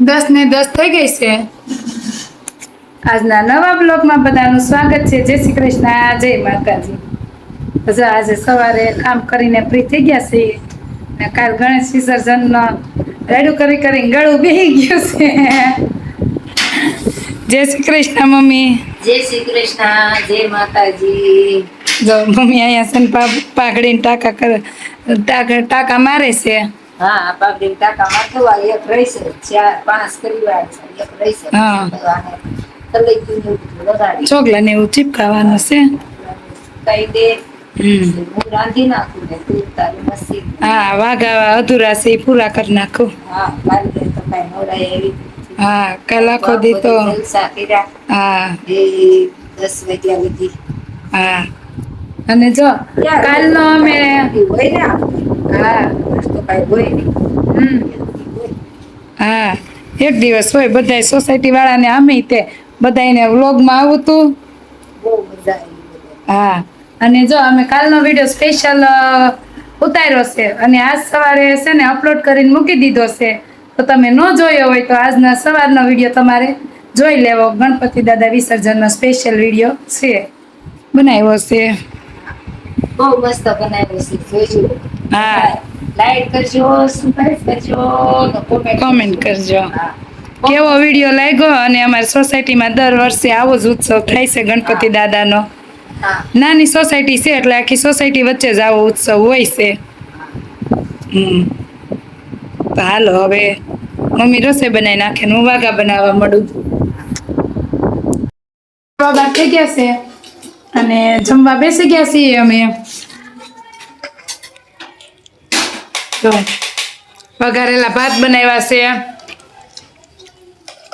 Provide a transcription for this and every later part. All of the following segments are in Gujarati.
દસ ને દસ થઈ ગઈ છે. આજના નવા બ્લોગમાં બધાનું સ્વાગત છે. જય શ્રી કૃષ્ણ. જય માતાજી. હજુ આજે સવારે કામ કરીને ફ્રી થઈ ગયા છે ને કાલ ગણેશ વિસર્જન રેડું કરી કરીને ગળું બેહી ગયું છે. જય શ્રી કૃષ્ણ મમ્મી. જય શ્રી કૃષ્ણ. જય માતાજી. જો મમ્મી અહીંયા છે ને પાઘડીને ટાંકા કરે ટાંકા મારે છે. હા એક રહેશે ચાર પાંચ પરિવાર છે એક રહેશે હા. આને ને એવું ચીપકાવાનું છે? કઈ દે. હું રાંધી નાખું ને તું તારી મસ્તી. હા વાઘા અધૂરા છે પૂરા કરી નાખું. હા કાલે તો કઈ નવરાય એવી હા કાલ આખો દી તો હા. એ દસ વાગ્યા સુધી. હા. અને જો કાલનો અમે હોય ને આપણે. હા. તો હા. એક દિવસ હોય બધા સોસાયટી વાળાને અમે તે બધાને વ્લોગમાં આવું તું? બહુ મજા આવી બધે. હા. અને જો અમે કાલનો વીડિયો સ્પેશિયલ ઉતાર્યો છે અને આજ સવારે છે ને અપલોડ કરીને મૂકી દીધો છે. તો તમે ન જોયો હોય તો આજના સવારનો વીડિયો તમારે જોઈ લેવો. ગણપતિ દાદા વિસર્જનનો સ્પેશિયલ વીડિયો છે. બનાવ્યો છે. બહુ મસ્ત બનાવ્યો છે. જોજો હા. લાઈક કરજો Comment. કરજો. કેવો વીડિયો લાગ્યો? અને અમારી સોસાયટીમાં દર વર્ષે આવો જ ઉત્સવ થાય છે ગણપતિ દાદાનો. નાની સોસાયટી છે એટલે આખી સોસાયટી વચ્ચે જ આવો ઉત્સવ હોય છે. હમ. તો હાલો હવે મમ્મી રસોઈ બનાવી નાખે હું વાઘા બનાવવા મળું. બાબા થઈ ગયા છે. અને જમવા બેસી ગયા છીએ અમે. તો વઘારેલા ભાત બનાવ્યા છે.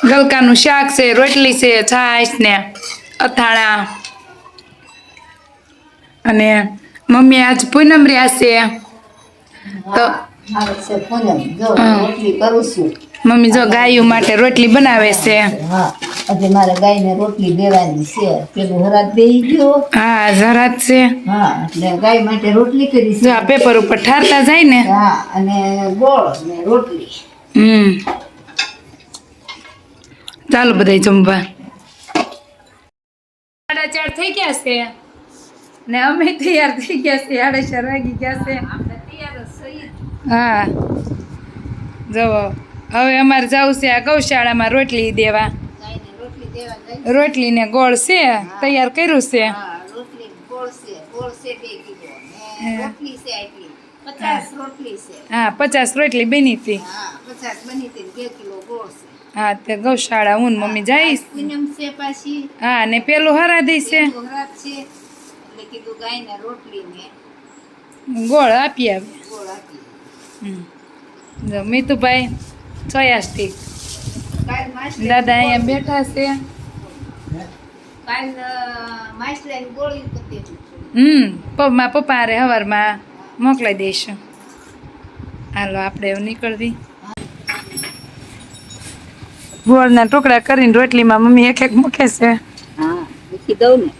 ગલકાનું શાક છે રોટલી છે છાશ ને અથાણા. અને મમ્મી આજ પૂનમ રહ્યા છે. તો કરું છું. મમ્મી જો ગાયું માટે રોટલી બનાવે છે. હા આજે મારે ગાયને રોટલી દેવાની છે. પેલું હરાત બેહી ગયો. હા જરાત છે. હા એટલે ગાય માટે રોટલી કરી છે. આ પેપર ઉપર ઠારતા જાય ને. હા અને ગોળ ને રોટલી. હમ. ચાલો બધાય જમવા. સાડા ચાર થઈ ગયા છે. ને અમે તૈયાર થઈ ગયા છે. સાડા ચાર વાગી ગયા છે. આપણે તૈયાર જ છીએ હા. જવો હવે અમારે જવું છે આ ગૌશાળામાં રોટલી દેવા. રોટલી ને ગોળ છે, તૈયાર કર્યું છે. હા, પચાસ રોટલી બની હતી. હા, તે ગૌશાળા હું મમ્મી જઈશ હા, ને પેલું હરાદી છે. ગોળ આપી આવે. મીતુભાઈ ચોયાસ્ટિક સ્ટીક દાદા અહીંયા બેઠા છે. હમ પપ્પા પપ્પા હારે સવારમાં મોકલાઈ દઈશું. હાલો આપણે એવું નીકળવી. ગોળના ટુકડા કરીને રોટલીમાં મમ્મી એક એક મૂકે છે. હા મૂકી દઉં ને.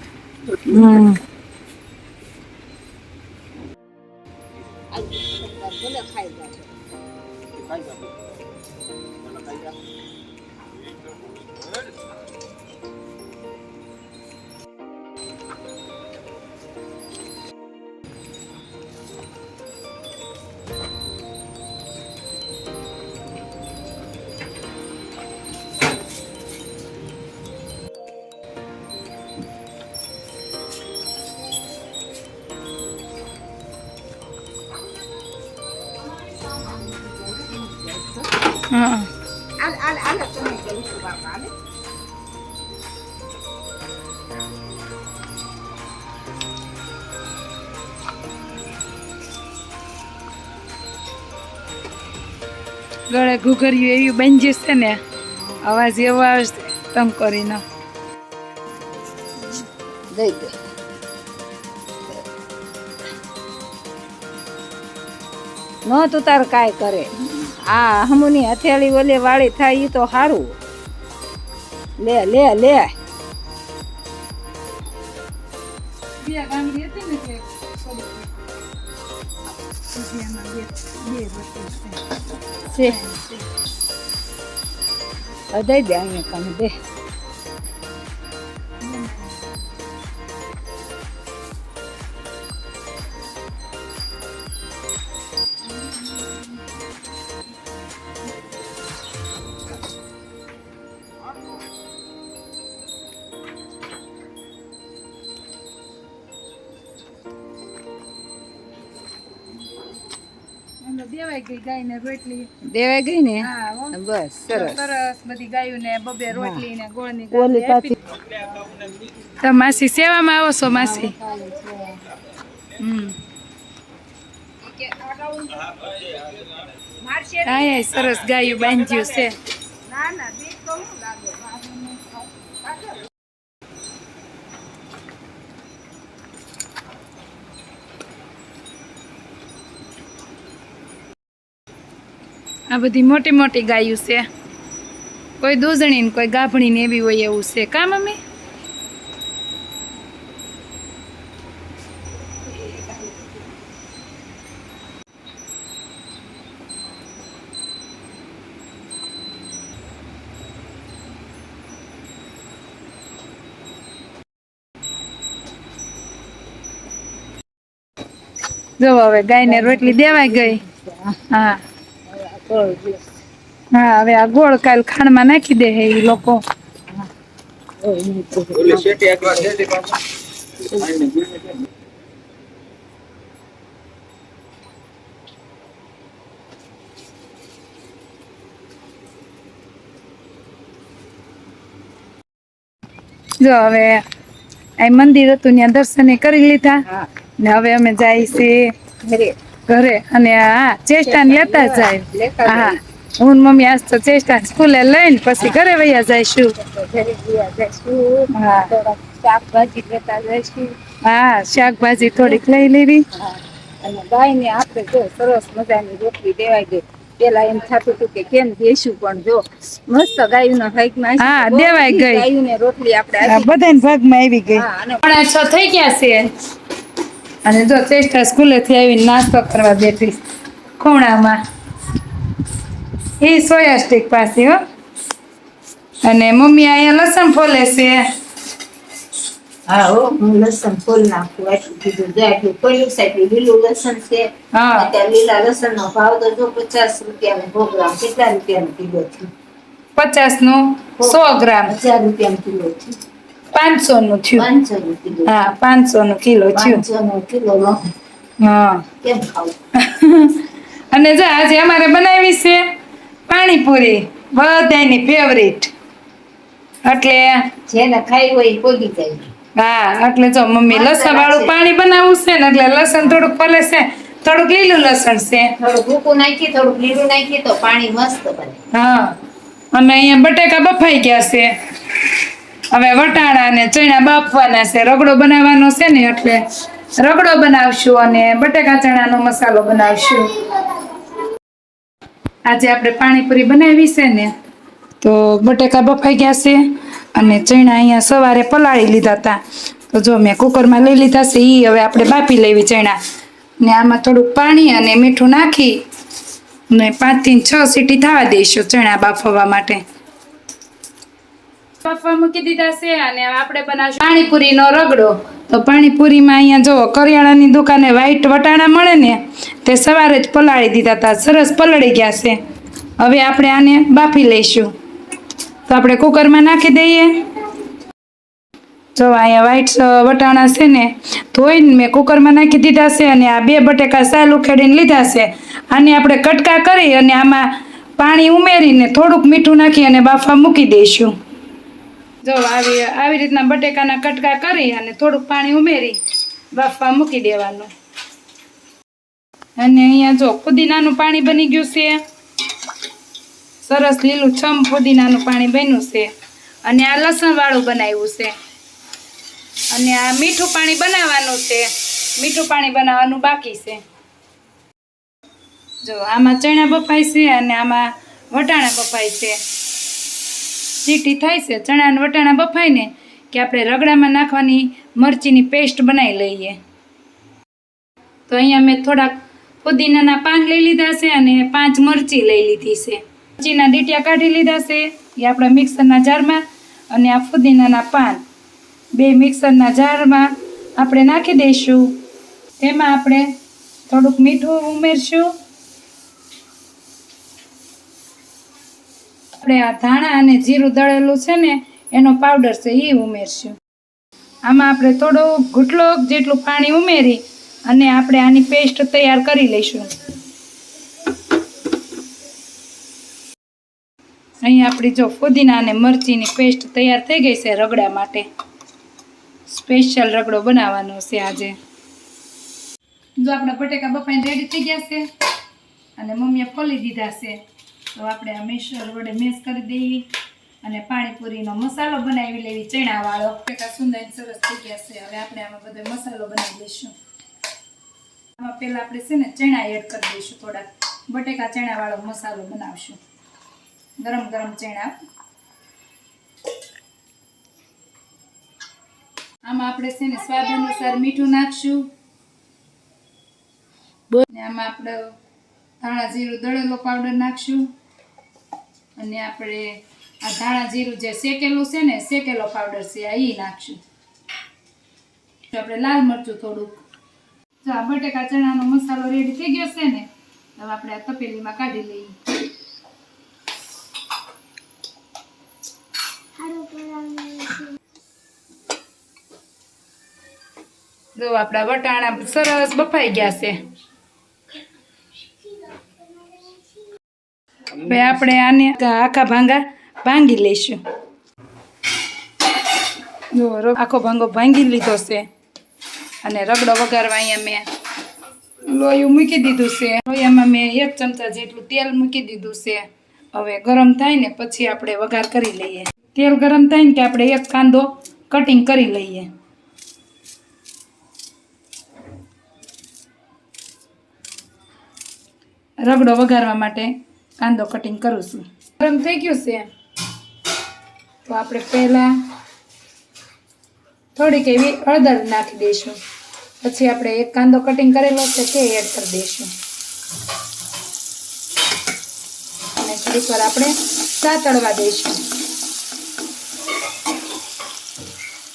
ગળે ઘૂઘર્યું એવી બની જશે ને, અવાજ એવો આવશે ટંકોરીનો દઈ દે. ન તું તાર કાંઈ કરે. આ હમુની હથેળી ઓલે વાળી થાય એ તો સારું લે લે લે. છે હવે દઈ દે અહીંયા કણ દે દેવાય ગઈ ગાયને રોટલી. દેવાઈ ગઈ ને? બસ સરસ. સરસ બધી ગાયું ને બબે રોટલી ને ગોળની પાછી તો માસી સેવામાં આવો છો માસી? હમ. હા સરસ ગાયું બાંધ્યું છે. આ બધી મોટી મોટી ગાયું છે. કોઈ દૂધણી ને કોઈ ગાભણી ને એવી હોય એવું છે. કા, મમ્મી? જો હવે ગાયને રોટલી દેવાઈ ગઈ. હા. હા હવે આ ગોળ કાલ ખાણમાં નાખી દે હે ઈ લોકો. જો હવે આ મંદિર હતું ત્યાં દર્શને કરી લીધા. ને હવે અમે જાય છે. ઘરે અને હા ચેષ્ટા લેતા જાય. હા. હું ને મમ્મી આજ તો ચેષ્ટા સ્કૂલે લઈને પછી ઘરે વયા જઈશું. શાકભાજી લેતા જઈશું. હા શાકભાજી થોડીક લઈ લેવી. અને ગાયને આપણે જો સરસ મજાની રોટલી દેવાઈ ગઈ પેલા એમ થતું હતું કે કેમ દેશું પણ જો મસ્ત ગાયુંના ભાગમાં હા, દેવાઈ ગઈ. ગાયુંને રોટલી આપણે બધા ભાગ બધાને ભાગમાં આવી ગઈ. અને છ થઈ ગયા છે. અને જો ચેષ્ટા સ્કૂલેથી આવીને નાસ્તો કરવા બેઠી ખૂણામાં. એ સોયા સ્ટીક પાસે હો. અને મમ્મી અહીંયા લસણ ફોલે છે. હા હો હું લસણ ફોલ નાખું આટલું કીધું જાય એટલું ફોલ્યું સાહેબ લીલું લસણ છે. હા. ત્યાં લીલા લસણ નો ભાવ તો જો પચાસ રૂપિયા નો ગ્રામ કેટલા રૂપિયા નો કિલો છે? પચાસનું સો ગ્રામ. હજાર રૂપિયા નો કિલો છે. પાંચસો નું થયું હા પાંચસો નું કિલો થયું. હા. અને જો આજે અમારે બનાવી છે પાણીપુરી બધાની ફેવરિટ એટલે જેને ખાઈ હોય પોગી જાય. હા એટલે જો મમ્મી લસણ વાળું પાણી બનાવવું છે ને એટલે લસણ થોડુંક પલે છે થોડુંક લીલું લસણ છે. થોડુંક ભૂકું નાખી થોડુંક લીલું નાખી તો પાણી મસ્ત બને. હા. અને અહીંયા બટેકા બફાઈ ગયા છે. હવે વટાણા ને ચણા બાફવાના છે, રગડો બનાવવાનો છે ને એટલે રગડો બનાવશું અને બટેકા ચણાનો મસાલો બનાવશું. આજે આપણે પાણીપુરી બનાવી છે ને, તો બટેકા બફાઈ ગયા છે અને ચણા અહીંયા સવારે પલાળી લીધા હતા. તો જો મેં કુકરમાં લઈ લીધા છે એ હવે આપણે બાફી લેવી ચણા. ને આમાં થોડુંક પાણી અને મીઠું નાખી ને પાંચથી છ સીટી થવા દઈશું ચણા બાફવા માટે. બાફવા મૂકી દીધા છે અને આપણે બનાવશું પાણીપુરીનો રગડો. તો પાણીપુરીમાં અહીંયા જો કરિયાણાની દુકાને વ્હાઈટ વટાણા મળે ને, તે સવારે જ પલાળી દીધા હતા. સરસ પલળી ગયા છે. હવે આપણે આને બાફી લઈશું. તો આપણે કુકરમાં નાખી દઈએ. જો અહીંયા વ્હાઈટ વટાણા છે ને, ધોઈને મેં કુકરમાં નાખી દીધા છે અને આ બે બટેકા સાલ ઉખેડીને લીધા છે. આને આપણે કટકા કરી અને આમાં પાણી ઉમેરીને થોડુંક મીઠું નાખી અને બાફા મૂકી દઈશું. જો આવી આવી રીતના બટેકાના કટકા કરી અને થોડુંક પાણી ઉમેરી બાફવા મૂકી દેવાનું. અને અહીંયા જો પુદીનાનું પાણી બની ગયું છે. સરસ લીલું છમ પુદીનાનું પાણી બન્યું છે. અને આ લસણવાળું બનાવ્યું છે. અને આ મીઠું પાણી બનાવવાનું છે. મીઠું પાણી બનાવવાનું બાકી છે. જો આમાં ચણા બફાય છે અને આમાં વટાણા બફાય છે. સીટી થાય છે ચણા અને વટાણા બફાય ને કે આપણે રગડામાં નાખવાની મરચીની પેસ્ટ બનાવી લઈએ. તો અહીંયા મેં થોડાક પુદીનાના પાન લઈ લીધા છે અને પાંચ મરચી લઈ લીધી છે. મરચીના ડીટિયા કાઢી લીધા છે, એ આપણા મિક્સરના જારમાં, અને આ ફુદીનાના પાન. બે મિક્સરના જારમાં આપણે નાખી દઈશું. તેમાં આપણે થોડુંક મીઠું ઉમેરશું. આપણે આ ધાણા અને જીરું દળેલું છે ને, એનો પાવડર છે એ ઉમેરશું. આમાં આપણે થોડો ઘૂંટલો જેટલું પાણી ઉમેરી અને આપણે આની પેસ્ટ તૈયાર કરી લઈશું. અહીં આપણી જો ફુદીના અને મરચીની પેસ્ટ તૈયાર થઈ ગઈ છે રગડા માટે. સ્પેશિયલ રગડો બનાવવાનો છે આજે. જો આપણા બટેકા બફાઈને રેડી થઈ ગયા છે અને મમ્મીએ ફોલી દીધા છે. તો આપણે આ મિક્સર વડે મિક્સ કરી દઈએ અને પાણીપુરીનો મસાલો બનાવી લેવી ચણાવાળો. કેટલા સુંદર સરસ થઈ ગયા છે. હવે આપણે આમાં બધો મસાલો બનાવી લઈશું. આમાં પહેલાં આપણે છે ને ચણા એડ કરી દઈશું થોડાક. બટેકા ચણાવાળો મસાલો બનાવશું. ગરમ ગરમ ચણા. આમાં આપણે છે ને સ્વાદ અનુસાર મીઠું નાખશું. આમાં આપણે ધાણા જીરું, દળેલો પાવડર નાખશું. અને આપણે આ ધાણા જીરું જે શેકેલું છે ને, શેકેલો પાવડર છે, આ નાખશું. આપણે લાલ મરચું થોડુંક. જો આ બટેકા ચણાનો મસાલો રેડી થઈ ગયો છે ને, હવે આપણે આ તપેલીમાં કાઢી લઈએ. જો આપણા વટાણા સરસ બફાઈ ગયા છે. હવે આપણે આને આખા ભાંગા ભાંગી લઈશું. આખો ભાંગો ભાંગી લીધો છે. અને રગડો વઘારવા અહીંયા મેં લોયું મૂકી દીધું છે. લોહીમાં મેં એક ચમચા જેટલું તેલ મૂકી દીધું છે. હવે ગરમ થાય ને પછી આપણે વઘાર કરી લઈએ. તેલ ગરમ થાય ને કે આપણે એક કાંદો કટિંગ કરી લઈએ. રગડો વઘારવા માટે કાંદો કટિંગ કરું છું. ગરમ થઈ ગયું છે. તો આપણે પહેલાં થોડીક એવી હળદર નાખી દઈશું. પછી આપણે એક કાંદો કટિંગ કરેલો છે તે એડ કરી દઈશું. અને થોડીક વાર આપણે સાતળવા દઈશું.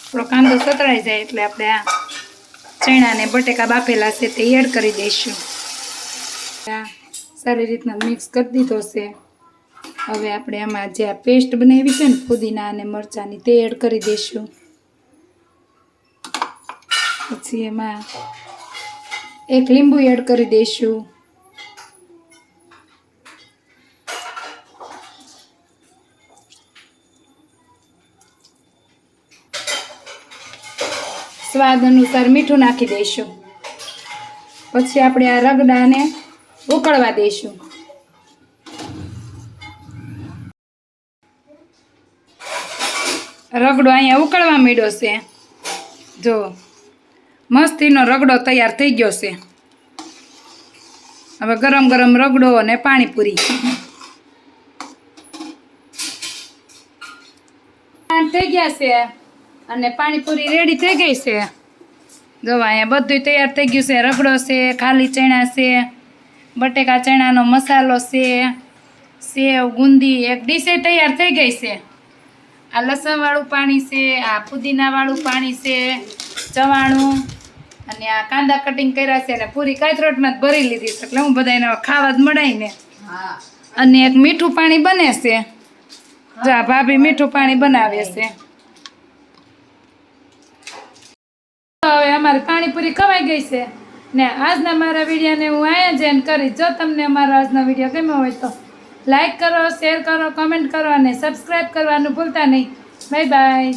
આપણો કાંદો સતળાઈ જાય એટલે આપણે આ ચણા ને બટેકા બાફેલા છે તે એડ કરી દઈશું. સારી રીતના મિક્સ કરી દીધો છે. હવે આપણે આમાં જે આ પેસ્ટ બનાવી છે ને ફુદીના અને મરચાંની તે એડ કરી દઈશું. પછી એમાં એક લીંબુ એડ કરી દઈશું. સ્વાદ અનુસાર મીઠું નાખી દઈશું. પછી આપણે આ રગડાને ઉકળવા દઈશું રગડો અહીંયા ઉકળવા માંડ્યો છે. જો, મસ્તીનો રગડો તૈયાર થઈ ગયો છે. હવે ગરમ ગરમ રગડો અને પાણીપુરી. થઈ ગયા છે અને પાણીપુરી રેડી થઈ ગઈ છે. જો, અહીંયા બધું તૈયાર થઈ ગયું છે. રગડો છે, ખાલી ચણા છે. બટેકા ચણાનો મસાલો છે સેવ ગુંદી એક ડીશે તૈયાર થઈ ગઈ છે. આ લસણવાળું પાણી છે આ પુદીનાવાળું પાણી છે ચવાણું અને આ કાંદા કટિંગ કર્યા છે અને પૂરી કાચરોટમાં જ ભરી લીધી છે. એટલે હું બધા એને ખાવા જ મળાઈને અને એક મીઠું પાણી બને છે. જો આ ભાભી મીઠું પાણી બનાવે છે. હવે અમારી પાણીપુરી ખવાઈ ગઈ છે. ને આજના મારા વિડીયોને હું અહીંયા જ એન્ડ કરીશ. જો તમને અમારો આજનો વીડિયો ગમ્યો હોય તો લાઈક કરો શેર કરો કમેન્ટ કરો અને સબસ્ક્રાઈબ કરવાનું ભૂલતા નહીં. Bye bye